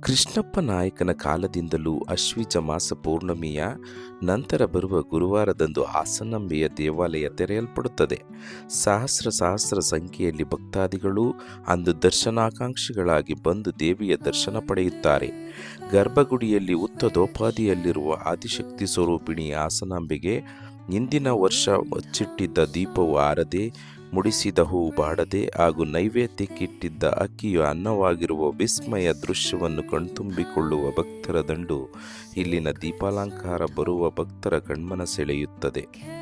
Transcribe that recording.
ಕೃಷ್ಣಪ್ಪ ನಾಯಕನ ಕಾಲದಿಂದಲೂ ಅಶ್ವಿಜ ಮಾಸ ಪೌರ್ಣಮಿಯ ನಂತರ ಬರುವ ಗುರುವಾರದಂದು ಹಾಸನಾಂಬೆಯ ದೇವಾಲಯ ತೆರೆಯಲ್ಪಡುತ್ತದೆ. ಸಹಸ್ರ ಸಹಸ್ರ ಸಂಖ್ಯೆಯಲ್ಲಿ ಭಕ್ತಾದಿಗಳು ಅಂದು ದರ್ಶನಾಕಾಂಕ್ಷಿಗಳಾಗಿ ಬಂದು ದೇವಿಯ ದರ್ಶನ ಪಡೆಯುತ್ತಾರೆ. ಗರ್ಭಗುಡಿಯಲ್ಲಿ ಉತ್ತದೋಪಾದಿಯಲ್ಲಿರುವ ಆದಿಶಕ್ತಿ ಸ್ವರೂಪಿಣಿ ಹಾಸನಾಂಬೆಗೆ ಇಂದಿನ ವರ್ಷ ಮುಚ್ಚಿಟ್ಟಿದ್ದ ದೀಪವು ಆರದೆ ಮುಡಿಸಿದ ಹೂ ಬಾಡದೆ ಹಾಗೂ ನೈವೇದ್ಯಕ್ಕಿಟ್ಟಿದ್ದ ಅಕ್ಕಿಯು ಅನ್ನವಾಗಿರುವ ವಿಸ್ಮಯ ದೃಶ್ಯವನ್ನು ಕಣ್ತುಂಬಿಕೊಳ್ಳುವ ಭಕ್ತರ ದಂಡು. ಇಲ್ಲಿನ ದೀಪಾಲಂಕಾರ ಬರುವ ಭಕ್ತರ ಕಣ್ಮನ ಸೆಳೆಯುತ್ತದೆ.